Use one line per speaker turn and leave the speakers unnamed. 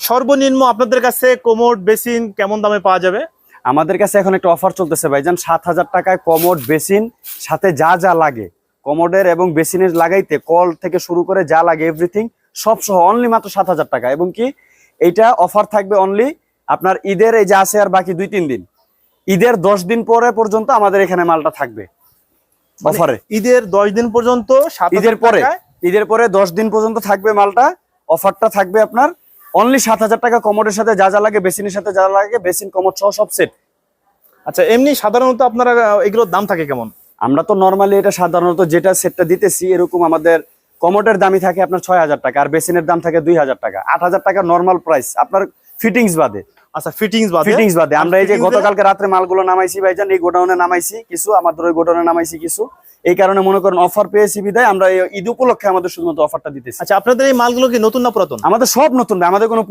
সর্বনিম্ন আপনাদের কাছে কোমোড বেসিন কেমন দামে পাওয়া যাবে?
আমাদের কাছে এখন একটা অফার চলতেছে ভাইজান সাত হাজার টাকায় কমোড বেসিন সাথে যা যা লাগে। কমোডের এবং বেসিনের লাগাইতে কল থেকে শুরু করে যা লাগে এভরিথিং সব সহ অনলি মাত্র সাত হাজার টাকা। এবং কি এইটা অফার থাকবে অনলি আপনার ঈদের এই যে আছে আর বাকি দুই তিন দিন। ঈদের দশ দিন পরে পর্যন্ত আমাদের এখানে মালটা থাকবে
মানে
অফারে।
ঈদের দশ দিন পর্যন্ত
ঈদের পরে ঈদের পরে দশ দিন পর্যন্ত থাকবে মালটা অফারটা থাকবে আপনার অনলি সাত হাজার টাকা কমোডের সাথে যা যা লাগে বেসিনের সাথে যা লাগে বেসিন কমোড সহ সব সেট
আচ্ছা এমনি সাধারণত আপনারা এগুলোর দাম থাকে কেমন?
আমরা তো নর্মালি এটা সাধারণত যেটা সেটটা দিতেছি এরকম আমাদের কমোডের দামই থাকে আপনার ছয় হাজার টাকা আর বেসিনের দাম থাকে দুই হাজার টাকা। আট হাজার টাকা নর্মাল প্রাইস আপনার ফিটিংস বাদে।
আচ্ছা ফিটিংস বাদে?
ফিটিংস বাদে। আমরা এই যে গতকালকে রাত্রে মালগুলো নামাইছি ভাইজান এই গোডাউনে নামাইছি কিছু আমাদের ওই গোডাউনে নামাইছি কিছু। এই কারণে মনে করেন অফার পেয়েছি বিদায় আমরা এই ঈদ উপলক্ষে আমাদের শুধুমাত্র অফারটা দিতেছি।
আচ্ছা আপনাদের এই মালগুলো কি নতুন না পুরাতন?
আমাদের সব নতুন আমাদের কোনো